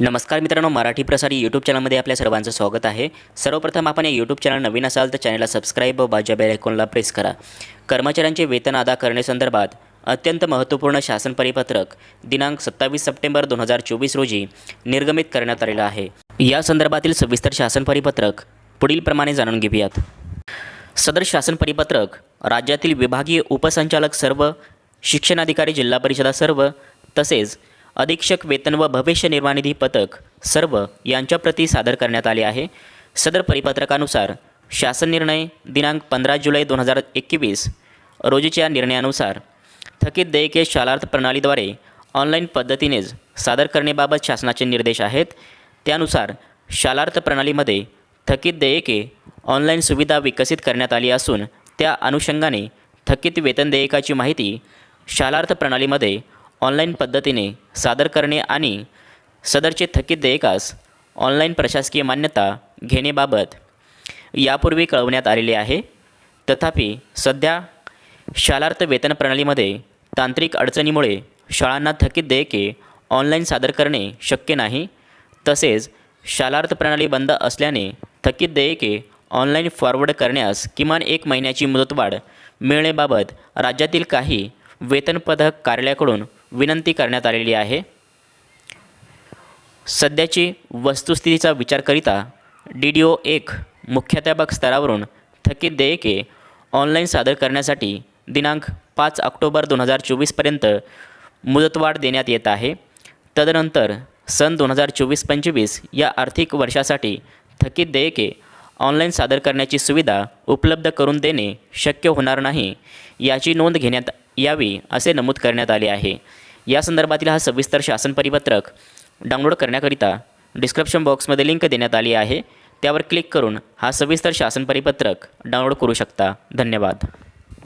नमस्कार मित्रांनो मराठी प्रसारी यूट्यूब चॅनलमध्ये आपल्या सर्वांचं स्वागत आहे. सर्वप्रथम आपण या यूट्यूब चॅनल नवीन असाल तर चॅनलला सबस्क्राईब व बाजूच्या बेल आयकॉनला प्रेस करा. कर्मचाऱ्यांचे वेतन अदा करण्यासंदर्भात अत्यंत महत्त्वपूर्ण शासन परिपत्रक दिनांक सत्तावीस सप्टेंबर दोन हजार चोवीस रोजी निर्गमित करण्यात आलेलं आहे. या संदर्भातील सविस्तर शासन परिपत्रक पुढीलप्रमाणे जाणून घेऊयात. सदर शासन परिपत्रक राज्यातील विभागीय उपसंचालक सर्व शिक्षणाधिकारी जिल्हा परिषदा सर्व तसेच अधीक्षक वेतन व भविष्य निर्वाह निधी पथक सर्व यांच्याप्रती सादर करण्यात आले आहे. सदर परिपत्रकानुसार शासन निर्णय दिनांक पंधरा जुलै दोन हजार एकवीस रोजीच्या निर्णयानुसार थकीत देयके शालार्थ प्रणालीद्वारे ऑनलाईन पद्धतीनेच सादर करण्याबाबत शासनाचे निर्देश आहेत. त्यानुसार शालार्थ प्रणालीमध्ये थकीत देयके ऑनलाईन सुविधा विकसित करण्यात आली असून त्या अनुषंगाने थकीत वेतन देयकाची माहिती शालार्थ प्रणालीमध्ये ऑनलाईन पद्धतीने सादर करणे आणि सदरचे थकीत देयकास ऑनलाईन प्रशासकीय मान्यता घेण्याबाबत यापूर्वी कळवण्यात आलेले आहे. तथापि सध्या शालार्थ वेतन प्रणालीमध्ये तांत्रिक अडचणीमुळे शाळांना थकीत देयके ऑनलाईन सादर करणे शक्य नाही. तसेच शालार्थ प्रणाली बंद असल्याने थकीत देयके ऑनलाईन फॉरवर्ड करण्यास किमान एक महिन्याची मुदतवाढ मिळण्याबाबत राज्यातील काही वेतनपदक कार्यालयाकडून विनंती करण्यात आलेली आहे. सध्याची वस्तुस्थितीचा विचार करिता डी डी ओ एक मुख्याध्यापक स्तरावरून थकीत देयके ऑनलाईन सादर करण्यासाठी दिनांक पाच ऑक्टोबर दोन हजार चोवीसपर्यंत मुदतवाढ देण्यात येत आहे. तदनंतर सन दोन हजार चोवीस पंचवीस या आर्थिक वर्षासाठी थकीत देयके ऑनलाईन सादर करण्याची सुविधा उपलब्ध करून देणे शक्य होणार नाही याची नोंद घेण्यात यावी असे नमूद करण्यात आले आहे. या संदर्भातील हा सविस्तर शासन परिपत्रक डाउनलोड करण्याकरिता डिस्क्रिप्शन बॉक्समध्ये लिंक देण्यात आली आहे. त्यावर क्लिक करून हा सविस्तर शासन परिपत्रक डाउनलोड करू शकता. धन्यवाद.